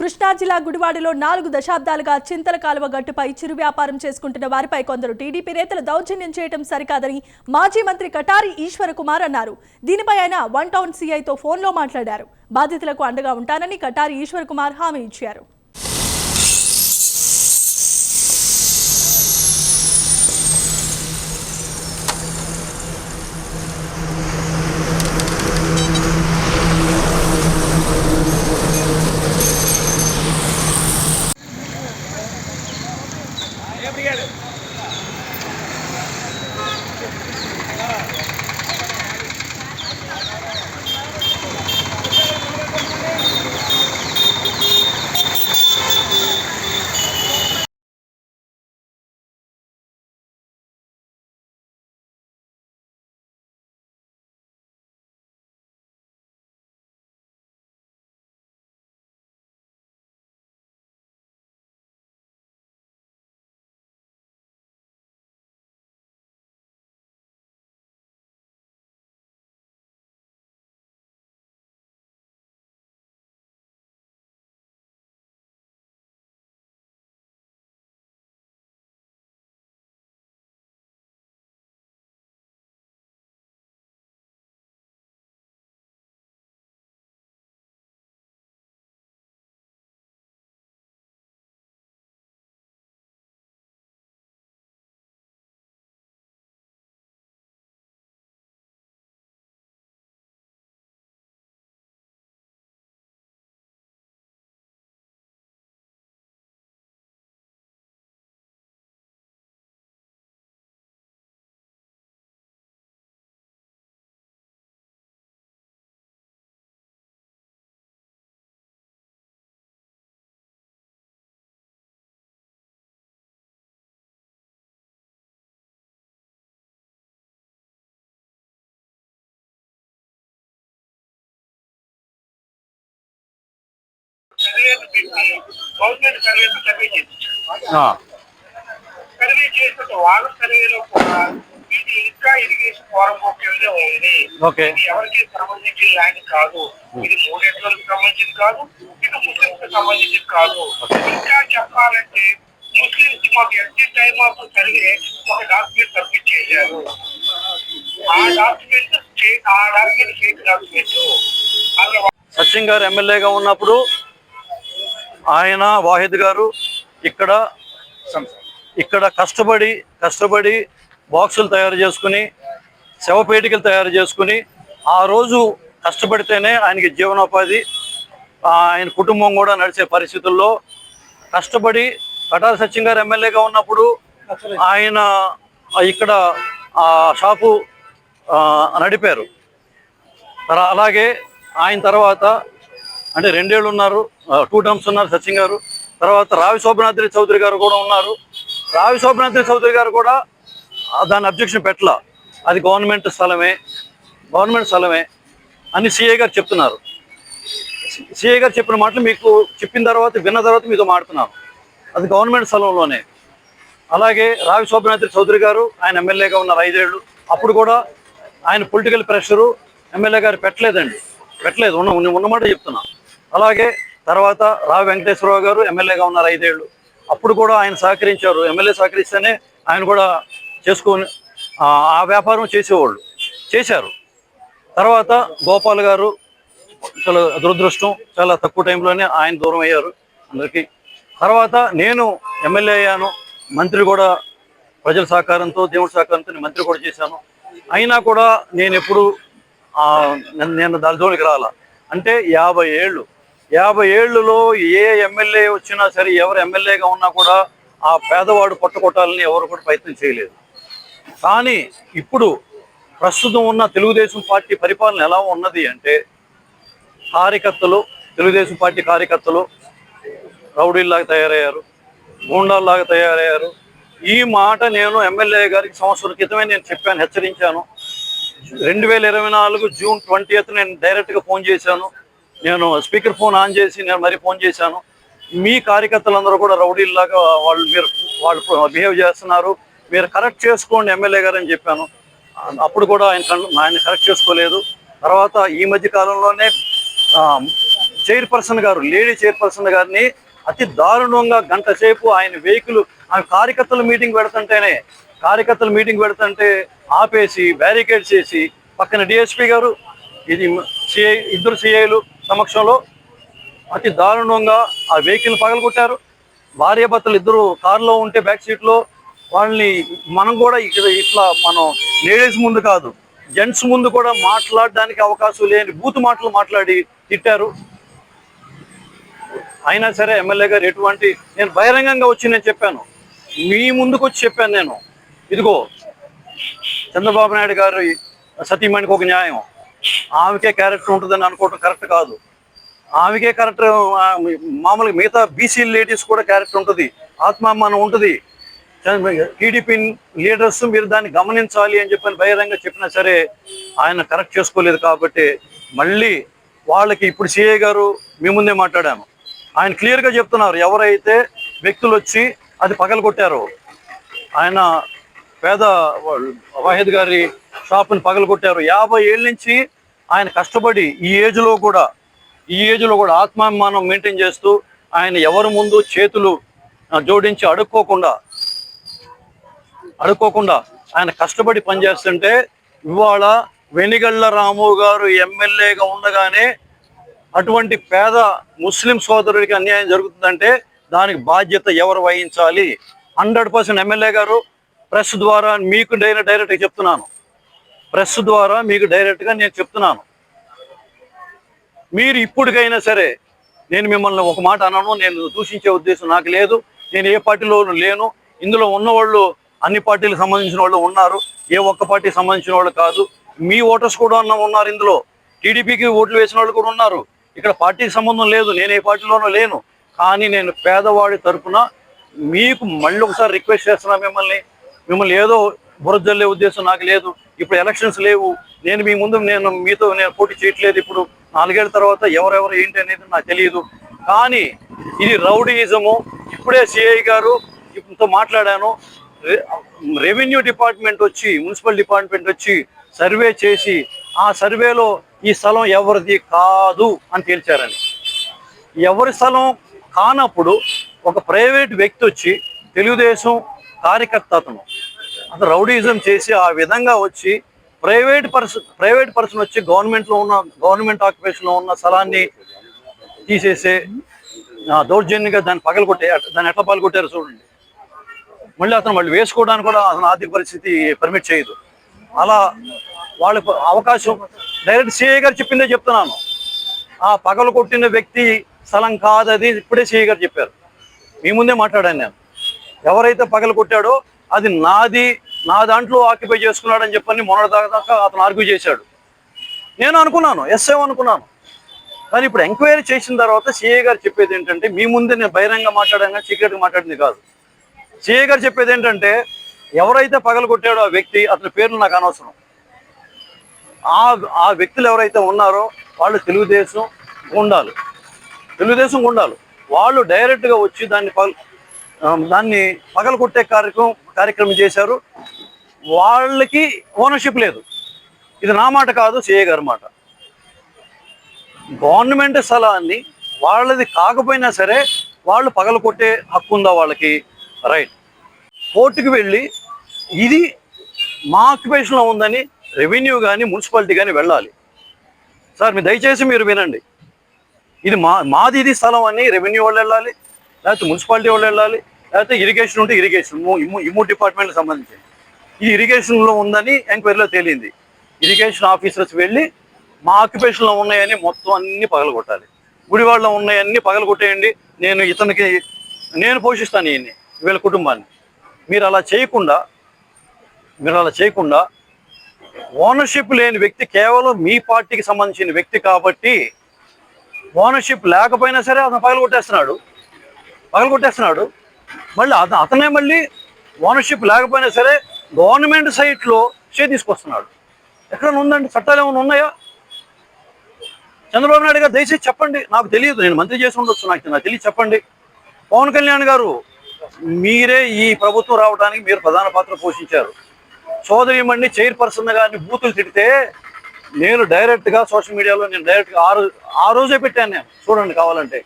కృష్ణా జిల్లా గుడివాడలో నాలుగు దశాబ్దాలుగా చింతల కాలువ గట్టుపై చిరు వ్యాపారం చేసుకుంటున్న వారిపై కొందరు టీడీపీ నేతలు దౌర్జన్యం చేయడం సరికాదని మాజీ మంత్రి కటారి ఈశ్వర కుమార్ అన్నారు. దీనిపై ఆయన వన్ టౌన్ సీఐతో ఫోన్లో మాట్లాడారు. బాధితులకు అండగా ఉంటానని కటారి ఈశ్వర కుమార్ హామీ ఇచ్చారు. సర్వేలు పెట్టి గవర్నమెంట్ సర్వేలు సర్వే చేయించారు ఆ, సర్వే చేసిన వాళ్ళ సర్వేలో కూడా ఇది ఇంకా ఇరిగేషన్ ఫారం కిందే ఉంది. ఇది ఎవరికి సంబంధించిన ల్యాండ్ కాదు. ఇది మూడెట్లకు సంబంధించింది కాదు. ఇది ముస్లింస్కి సంబంధించింది కాదు. ఇంకా చెప్పాలంటే ముస్లింస్ మాకు ఎంత టైం ఆఫ్ సర్వే ఒక డాక్యుమెంట్ సబ్మిట్ చేశారు. ఆ డాక్యుమెంట్ ఆ డాక్యుమెంట్ ఫేక్ డాక్యుమెంట్. సచిన్ గారు ఎమ్మెల్యేగా ఉన్నప్పుడు ఆయన వాహిద్ గారు ఇక్కడ ఇక్కడ కష్టపడి కష్టపడి బాక్సులు తయారు చేసుకుని శవపేటికలు తయారు చేసుకుని ఆ రోజు కష్టపడితేనే ఆయనకి జీవనోపాధి ఆయన కుటుంబం కూడా నడిచే పరిస్థితుల్లో కష్టపడి కటార సచిన్ గారు ఎమ్మెల్యేగా ఉన్నప్పుడు ఆయన ఇక్కడ ఆ షాపు నడిపారు. అలాగే ఆయన తర్వాత అంటే రెండేళ్ళు ఉన్నారు టూ టర్మ్స్ ఉన్నారు సచిన్ గారు. తర్వాత రావి శోభనాద్రి చౌదరి గారు కూడా ఉన్నారు. రావి శోభనాద్రి చౌదరి గారు కూడా దాని అబ్జెక్షన్ పెట్టల. అది గవర్నమెంట్ స్థలమే గవర్నమెంట్ స్థలమే అని సిఏ గారు చెప్తున్నారు. సిఏ గారు చెప్పిన మాటలు మీకు చెప్పిన తర్వాత విన్న తర్వాత మీతో మాడుతున్నాను అది గవర్నమెంట్ స్థలంలోనే. అలాగే రావి శోభనాద్రి చౌదరి గారు ఆయన ఎమ్మెల్యేగా ఉన్నారు ఐదేళ్ళు. అప్పుడు కూడా ఆయన పొలిటికల్ ప్రెషరు ఎమ్మెల్యే గారు పెట్టలేదండి. పెట్టలేదు. ఉన్న ఉన్న- ఉన్నమాట చెప్తున్నా. అలాగే తర్వాత రావి వెంకటేశ్వరరావు గారు ఎమ్మెల్యేగా ఉన్నారు ఐదేళ్ళు. అప్పుడు కూడా ఆయన సహకరించారు. ఎమ్మెల్యే సహకరిస్తేనే ఆయన కూడా చేసుకొని ఆ, వ్యాపారం చేసేవాళ్ళు. చేశారు. తర్వాత గోపాల్ గారు చాలా దురదృష్టం చాలా తక్కువ టైంలోనే ఆయన దూరం అయ్యారు అందరికీ. తర్వాత నేను ఎమ్మెల్యే అయ్యాను. మంత్రి కూడా ప్రజల సహకారంతో దేవుడి సహకారంతో మంత్రి కూడా చేశాను. అయినా కూడా నేను ఎప్పుడు నేను- నేను దాని జోలికి రాల. అంటే యాభై ఏళ్ళు యాభై ఏళ్ళలో ఏ ఎమ్మెల్యే వచ్చినా సరే ఎవరు ఎమ్మెల్యేగా ఉన్నా కూడా ఆ పేదవాడు పట్టుకొట్టాలని ఎవరు కూడా ప్రయత్నం చేయలేదు. కానీ ఇప్పుడు ప్రస్తుతం ఉన్న తెలుగుదేశం పార్టీ పరిపాలన ఎలా ఉన్నది అంటే కార్యకర్తలు తెలుగుదేశం పార్టీ కార్యకర్తలు రౌడీల్లాగా తయారయ్యారు గూండాల్లాగా తయారయ్యారు. ఈ మాట నేను ఎమ్మెల్యే గారికి సంవత్సరం క్రితమే నేను చెప్పాను హెచ్చరించాను. రెండు వేల ఇరవై నాలుగు జూన్ ట్వంటీ నేను డైరెక్ట్గా ఫోన్ చేశాను. నేను స్పీకర్ ఫోన్ ఆన్ చేసి నేను మరీ ఫోన్ చేశాను. మీ కార్యకర్తలందరూ కూడా రౌడీల్లాగా వాళ్ళు మీరు వాళ్ళు బిహేవ్ చేస్తున్నారు. మీరు కరెక్ట్ చేసుకోండి ఎమ్మెల్యే గారు అని చెప్పాను. అప్పుడు కూడా ఆయన ఆయన కరెక్ట్ చేసుకోలేదు. తర్వాత ఈ మధ్య కాలంలోనే చైర్పర్సన్ గారు లేడీ చైర్పర్సన్ గారిని అతి దారుణంగా గంట సేపు ఆయన వెహికల్ ఆమె కార్యకర్తల మీటింగ్ పెడుతుంటేనే కార్యకర్తల మీటింగ్ పెడుతుంటే ఆపేసి బ్యారికేడ్ చేసి పక్కన డిఎస్పీ గారు ఇది సిఐ ఇద్దరు సిఐలు సమక్షంలో అతి దారుణంగా ఆ వెహికల్ పగలగొట్టారు. భార్యాభర్తలు ఇద్దరు కారులో ఉంటే బ్యాక్ సీట్లో వాళ్ళని మనం కూడా ఇక్కడ ఇట్లా మనం లేడీస్ ముందు కాదు జెంట్స్ ముందు కూడా మాట్లాడడానికి అవకాశం లేని బూత్ మాటలు మాట్లాడి తిట్టారు. అయినా సరే ఎమ్మెల్యే గారు ఎటువంటి నేను బహిరంగంగా వచ్చి నేను చెప్పాను. మీ ముందుకు వచ్చి చెప్పాను నేను. ఇదిగో చంద్రబాబు నాయుడు గారి సతీమణికి ఒక న్యాయం. ఆమెకే క్యారెక్టర్ ఉంటుందని అనుకోవటం కరెక్ట్ కాదు. ఆమెకే క్యారెక్టర్ మామూలుగా మిగతా బీసీ లేడీస్ కూడా క్యారెక్టర్ ఉంటుంది. ఆత్మాభిమానం ఉంటుంది. టీడీపీ లీడర్స్ మీరు దాన్ని గమనించాలి అని చెప్పని బహిరంగ చెప్పినా సరే ఆయన కరెక్ట్ చేసుకోలేదు కాబట్టి మళ్ళీ వాళ్ళకి ఇప్పుడు సీఏ గారు మీ ముందే మాట్లాడాము. ఆయన క్లియర్గా చెప్తున్నారు ఎవరైతే వ్యక్తులు వచ్చి అది పగలగొట్టారో ఆయన పేద వాహిద్ గారి షాప్ని పగలగొట్టారు. యాభై ఏళ్ళ నుంచి ఆయన కష్టపడి ఈ ఏజ్లో కూడా ఈ ఏజ్లో కూడా ఆత్మాభిమానం మెయింటైన్ చేస్తూ ఆయన ఎవరి ముందు చేతులు జోడించి అడుక్కోకుండా అడుక్కోకుండా ఆయన కష్టపడి పనిచేస్తుంటే ఇవాళ వెనిగళ్ళ రాము గారు ఎమ్మెల్యేగా ఉండగానే అటువంటి పేద ముస్లిం సోదరుడికి అన్యాయం జరుగుతుందంటే దానికి బాధ్యత ఎవరు వహించాలి? హండ్రెడ్ పర్సెంట్ ఎమ్మెల్యే గారు ప్రెస్ ద్వారా మీకు డైరెక్ట్ డైరెక్ట్గా చెప్తున్నాను. ప్రెస్ ద్వారా మీకు డైరెక్ట్గా నేను చెప్తున్నాను. మీరు ఇప్పటికైనా సరే నేను మిమ్మల్ని ఒక మాట అనను నేను దూషించే ఉద్దేశం నాకు లేదు. నేను ఏ పార్టీలోనూ లేను. ఇందులో ఉన్నవాళ్ళు అన్ని పార్టీలకు సంబంధించిన వాళ్ళు ఉన్నారు. ఏ ఒక్క పార్టీకి సంబంధించిన వాళ్ళు కాదు. మీ ఓటర్స్ కూడా ఉన్న ఉన్నారు ఇందులో. టీడీపీకి ఓట్లు వేసిన వాళ్ళు కూడా ఉన్నారు. ఇక్కడ పార్టీకి సంబంధం లేదు. నేను ఏ పార్టీలోనూ లేను. కానీ నేను పేదవాడి తరఫున మీకు మళ్ళీ ఒకసారి రిక్వెస్ట్ చేస్తున్నా మిమ్మల్ని. మిమ్మల్ని ఏదో బురదల్లే ఉద్దేశం నాకు లేదు. ఇప్పుడు ఎలక్షన్స్ లేవు. నేను మీ ముందు నేను మీతో నేను పోటీ చేయట్లేదు. ఇప్పుడు నాలుగేళ్ళ తర్వాత ఎవరెవరు ఏంటి అనేది నాకు తెలియదు. కానీ ఇది రౌడీయిజము. ఇప్పుడే సిఐ గారు ఇంతో మాట్లాడాను. రెవెన్యూ డిపార్ట్మెంట్ వచ్చి మున్సిపల్ డిపార్ట్మెంట్ వచ్చి సర్వే చేసి ఆ సర్వేలో ఈ స్థలం ఎవరిది కాదు అని తేల్చారని. ఎవరి స్థలం కానప్పుడు ఒక ప్రైవేట్ వ్యక్తి వచ్చి తెలుగుదేశం కార్యకర్త అతను. అతను రౌడీజం చేసి ఆ విధంగా వచ్చి ప్రైవేట్ పర్సన్ ప్రైవేట్ పర్సన్ వచ్చి గవర్నమెంట్లో ఉన్న గవర్నమెంట్ ఆక్యుపేషన్లో ఉన్న స్థలాన్ని తీసేసే దౌర్జన్యంగా దాన్ని పగలగొట్టే దాన్ని ఎట్లా పగలగొట్టారు చూడండి. మళ్ళీ అతను మళ్ళీ వేసుకోవడానికి కూడా అతను ఆర్థిక పరిస్థితి పర్మిట్ చేయదు. అలా వాళ్ళ అవకాశం డైరెక్ట్ సిఐ గారు చెప్పిందే చెప్తున్నాను. ఆ పగలు కొట్టిన వ్యక్తి స్థలం కాదది ఇప్పుడే సిఐ గారు చెప్పారు. మీ ముందే మాట్లాడాను నేను. ఎవరైతే పగలు కొట్టాడో అది నాది నా దాంట్లో ఆక్యుపై చేసుకున్నాడని చెప్పని మొన్నటి దాకా అతను ఆర్గ్యూ చేశాడు. నేను అనుకున్నాను ఎస్ఏ అనుకున్నాను. కానీ ఇప్పుడు ఎంక్వైరీ చేసిన తర్వాత సిఏ గారు చెప్పేది ఏంటంటే మీ ముందే నేను బహిరంగ మాట్లాడాను కానీ సీక్రెట్గా మాట్లాడింది కాదు. సిఏ గారు చెప్పేది ఏంటంటే ఎవరైతే పగలు కొట్టాడో ఆ వ్యక్తి అతని పేర్లు నాకు అనవసరం. ఆ ఆ వ్యక్తులు ఎవరైతే ఉన్నారో వాళ్ళు తెలుగుదేశం ఉండాలి తెలుగుదేశం ఉండాలి వాళ్ళు డైరెక్ట్గా వచ్చి దాన్ని దాన్ని పగలు కొట్టే కార్యక్రమం కార్యక్రమం చేశారు. వాళ్ళకి ఓనర్షిప్ లేదు. ఇది నా మాట కాదు సిఏ గారి మాట. గవర్నమెంట్ స్థలాన్ని వాళ్ళది కాకపోయినా సరే వాళ్ళు పగలు కొట్టే హక్కు ఉందా వాళ్ళకి? రైట్ కోర్టుకి వెళ్ళి ఇది మా ఆక్యుపేషన్లో ఉందని రెవెన్యూ కానీ మున్సిపాలిటీ కానీ వెళ్ళాలి. సార్ మీరు దయచేసి మీరు వినండి. ఇది మా మాది ఇది స్థలం అని రెవెన్యూ వాళ్ళు వెళ్ళాలి. లేకపోతే మున్సిపాలిటీ వాళ్ళు వెళ్ళాలి లేకపోతే ఇరిగేషన్ ఉంటే ఇరిగేషన్ ఇమ్ము మూడు డిపార్ట్మెంట్కి సంబంధించి ఇది ఇరిగేషన్లో ఉందని ఎంక్వైరీలో తేలింది. ఇరిగేషన్ ఆఫీసర్స్ వెళ్ళి మా ఆక్యుపేషన్లో ఉన్నాయని మొత్తం అన్ని పగలగొట్టాలి. గుడివాడలో ఉన్నాయన్నీ పగలగొట్టేయండి. నేను ఇతనికి నేను పోషిస్తాను ఈయన్ని వీళ్ళ కుటుంబాన్ని. మీరు అలా చేయకుండా మీరు అలా చేయకుండా ఓనర్షిప్ లేని వ్యక్తి కేవలం మీ పార్టీకి సంబంధించిన వ్యక్తి కాబట్టి ఓనర్షిప్ లేకపోయినా సరే అతను పగలు కొట్టేస్తున్నాడు పగలు కొట్టేస్తున్నాడు మళ్ళీ అతను అతనే మళ్ళీ ఓనర్షిప్ లేకపోయినా సరే గవర్నమెంట్ సైట్లో స్టే తీసుకొస్తున్నాడు. ఎక్కడ ఉందండి? చట్టాలు ఏమైనా ఉన్నాయా? చంద్రబాబు నాయుడు గారు దయచేసి చెప్పండి. నాకు తెలియదు. నేను మంత్రి చేసి ఉండొచ్చు. నాకు నాకు తెలియదు. చెప్పండి. పవన్ కళ్యాణ్ గారు మీరే ఈ ప్రభుత్వం రావడానికి మీరు ప్రధాన పాత్ర పోషించారు. చైర్ చైర్పర్సన్ గారిని బూతులు తిడితే నేను డైరెక్ట్గా సోషల్ మీడియాలో నేను డైరెక్ట్గా ఆ రోజు ఆ రోజే పెట్టాను నేను. చూడండి కావాలంటే.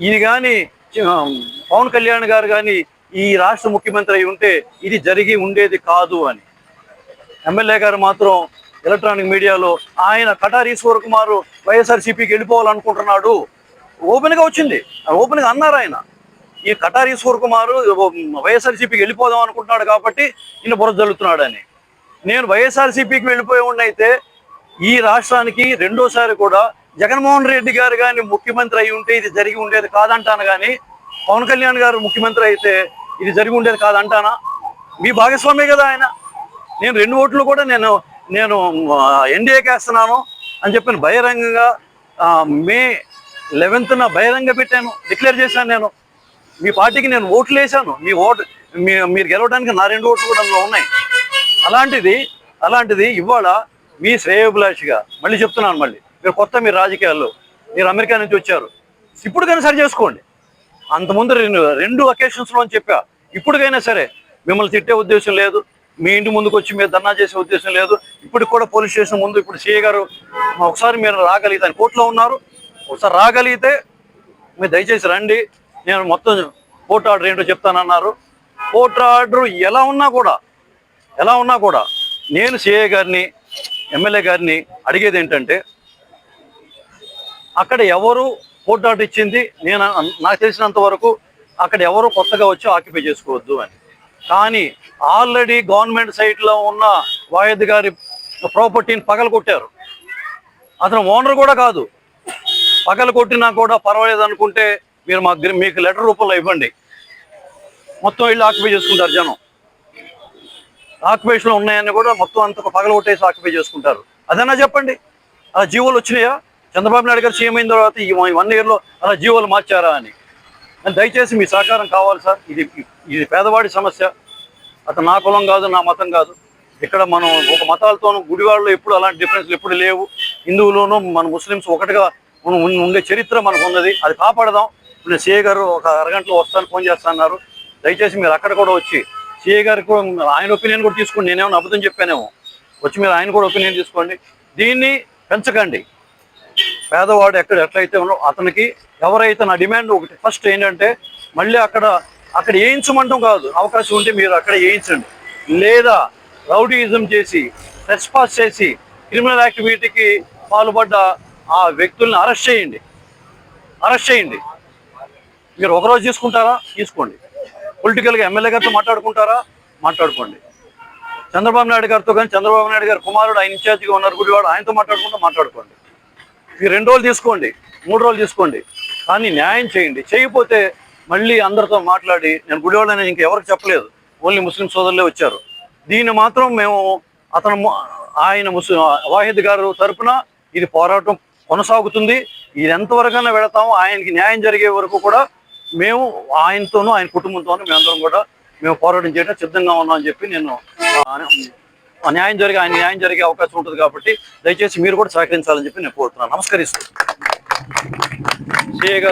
ఇది కానీ పవన్ కళ్యాణ్ గారు కానీ ఈ రాష్ట్ర ముఖ్యమంత్రి అయి ఉంటే ఇది జరిగి ఉండేది కాదు అని. ఎమ్మెల్యే గారు మాత్రం ఎలక్ట్రానిక్ మీడియాలో ఆయన కటార్ ఈశ్వర్ కుమార్ వైఎస్ఆర్సీపీకి వెళ్ళిపోవాలనుకుంటున్నాడు. ఓపెన్గా వచ్చింది. ఓపెన్గా అన్నారు ఆయన. ఈ కటార్ ఈశ్వర్ కుమార్ వైఎస్ఆర్సీపీకి వెళ్ళిపోదాం అనుకుంటున్నాడు కాబట్టి ఈయన బురద జల్లుతున్నాడు అని నేను వైఎస్ఆర్సీపీకి వెళ్ళిపోయి ఉన్నైతే ఈ రాష్ట్రానికి రెండోసారి కూడా జగన్మోహన్ రెడ్డి గారు కానీ ముఖ్యమంత్రి అయి ఉంటే ఇది జరిగి ఉండేది కాదంటాను కానీ పవన్ కళ్యాణ్ గారు ముఖ్యమంత్రి అయితే ఇది జరిగి ఉండేది కాదంటానా? మీ భాగస్వామి కదా ఆయన. నేను రెండు ఓట్లు కూడా నేను నేను ఎన్డీఏకి వేస్తున్నాను అని చెప్పిన బహిరంగంగా మే లెవెన్త్న బహిరంగ పెట్టాను డిక్లేర్ చేశాను నేను. మీ పార్టీకి నేను ఓట్లు వేశాను. మీ ఓటు మీ మీరు గెలవడానికి నా రెండు ఓట్లు కూడా అందులో ఉన్నాయి. అలాంటిది అలాంటిది ఇవాళ మీ శ్రేయోభిలాషిగా మళ్ళీ చెప్తున్నాను మళ్ళీ. మీరు కొత్త మీరు రాజకీయాల్లో మీరు అమెరికా నుంచి వచ్చారు. ఇప్పుడుకైనా సరి చేసుకోండి. అంతకుముందు రెండు రెండు అకేషన్స్లో అని చెప్పా. ఇప్పటికైనా సరే మిమ్మల్ని తిట్టే ఉద్దేశం లేదు. మీ ఇంటి ముందుకు వచ్చి మీరు ధర్నా చేసే ఉద్దేశం లేదు. ఇప్పుడు కూడా పోలీస్ స్టేషన్ ముందు ఇప్పుడు సీఏ గారు ఒకసారి మీరు రాగలిగితే ఆయన కోర్టులో ఉన్నారు. ఒకసారి రాగలిగితే మీరు దయచేసి రండి. నేను మొత్తం కోర్టు ఆర్డర్ ఏంటో చెప్తానన్నారు. కోర్టు ఆర్డర్ ఎలా ఉన్నా కూడా ఎలా ఉన్నా కూడా నేను సీఏ గారిని ఎమ్మెల్యే గారిని అడిగేది ఏంటంటే అక్కడ ఎవరు కోర్టు ఆర్డర్ ఇచ్చింది నేను నాకు తెలిసినంత వరకు అక్కడ ఎవరు కొత్తగా వచ్చి ఆక్యుపై చేసుకోవద్దు అని. కానీ ఆల్రెడీ గవర్నమెంట్ సైట్లో ఉన్న వాయిద్ గారి ప్రాపర్టీని పగల కొట్టారు అతను ఓనర్ కూడా కాదు. పగల కొట్టినా కూడా పర్వాలేదు అనుకుంటే మీరు మాకు మీకు లెటర్ రూపంలో ఇవ్వండి. మొత్తం ఇల్లు ఆక్యుపై చేసుకుంటారు జనం. ఆక్యుపేషన్లో ఉన్నాయని కూడా మొత్తం అంత పగల కొట్టేసి ఆక్యుపై చేసుకుంటారు. అదన్నా చెప్పండి. అలా జీవోలు వచ్చినాయా? చంద్రబాబు నాయుడు గారు సీఎం అయిన తర్వాత ఈ వన్ ఇయర్లో అలా జీవోలు మార్చారా అని. దయచేసి మీ సహకారం కావాలి సార్. ఇది ఇది పేదవాడి సమస్య. అతను నా కులం కాదు నా మతం కాదు. ఇక్కడ మనం ఒక మతాలతోనూ గుడివాడలో ఎప్పుడు అలాంటి డిఫరెన్స్లు ఎప్పుడు లేవు. హిందువులోనూ మన ముస్లిమ్స్ ఒకటిగా మనం ఉండే చరిత్ర మనకు ఉన్నది. అది కాపాడదాం. ఇప్పుడు నేను సిఏ గారు ఒక అరగంటలో వస్తాను ఫోన్ చేస్తున్నారు దయచేసి మీరు అక్కడ కూడా వచ్చి సిఏ గారికి కూడా ఆయన ఒపీనియన్ కూడా తీసుకోండి. నేనేమో అబద్ధం చెప్పానేమో. వచ్చి మీరు ఆయన కూడా ఒపీనియన్ తీసుకోండి. దీన్ని పెంచకండి. పేదవాడు ఎక్కడ ఎట్లయితే ఉన్నో అతనికి ఎవరైతే నా డిమాండ్ ఒకటి ఫస్ట్ ఏంటంటే మళ్ళీ అక్కడ అక్కడ వేయించమంటాం కాదు. అవకాశం ఉంటే మీరు అక్కడ వేయించండి. లేదా రౌడీయిజం చేసి రెస్పాన్స్ చేసి క్రిమినల్ యాక్టివిటీకి పాల్పడ్డ ఆ వ్యక్తుల్ని అరెస్ట్ చేయండి. అరెస్ట్ చేయండి. మీరు ఒకరోజు తీసుకుంటారా? తీసుకోండి. పొలిటికల్గా ఎమ్మెల్యే గారితో మాట్లాడుకుంటారా? మాట్లాడుకోండి. చంద్రబాబు నాయుడు గారితో కానీ చంద్రబాబు నాయుడు గారి కుమారుడు ఆయన ఇన్ఛార్జిగా ఉన్నారు గుడివాడు ఆయనతో మాట్లాడుకుంటూ మాట్లాడుకోండి. ఈ రెండు రోజులు తీసుకోండి మూడు రోజులు తీసుకోండి. కానీ న్యాయం చేయండి. చేయకపోతే మళ్ళీ అందరితో మాట్లాడి నేను గుడివాళ్ళని ఇంకెవరికి చెప్పలేదు. ఓన్లీ ముస్లిం సోదరులే వచ్చారు. దీన్ని మాత్రం మేము అతను ఆయన ముస్లిం వాహిద్ గారు తరఫున ఇది పోరాటం కొనసాగుతుంది. ఇది ఎంతవరకైనా వెళతాము. ఆయనకి న్యాయం జరిగే వరకు కూడా మేము ఆయనతోనూ ఆయన కుటుంబంతోనూ మేమందరం కూడా మేము పోరాటం చేయడం సిద్ధంగా ఉన్నాం అని చెప్పి నేను ఆ, న్యాయం జరిగే ఆయన న్యాయం జరిగే అవకాశం ఉంటుంది కాబట్టి దయచేసి మీరు కూడా సహకరించాలని చెప్పి నేను కోరుతున్నాను. నమస్కరిస్తూ.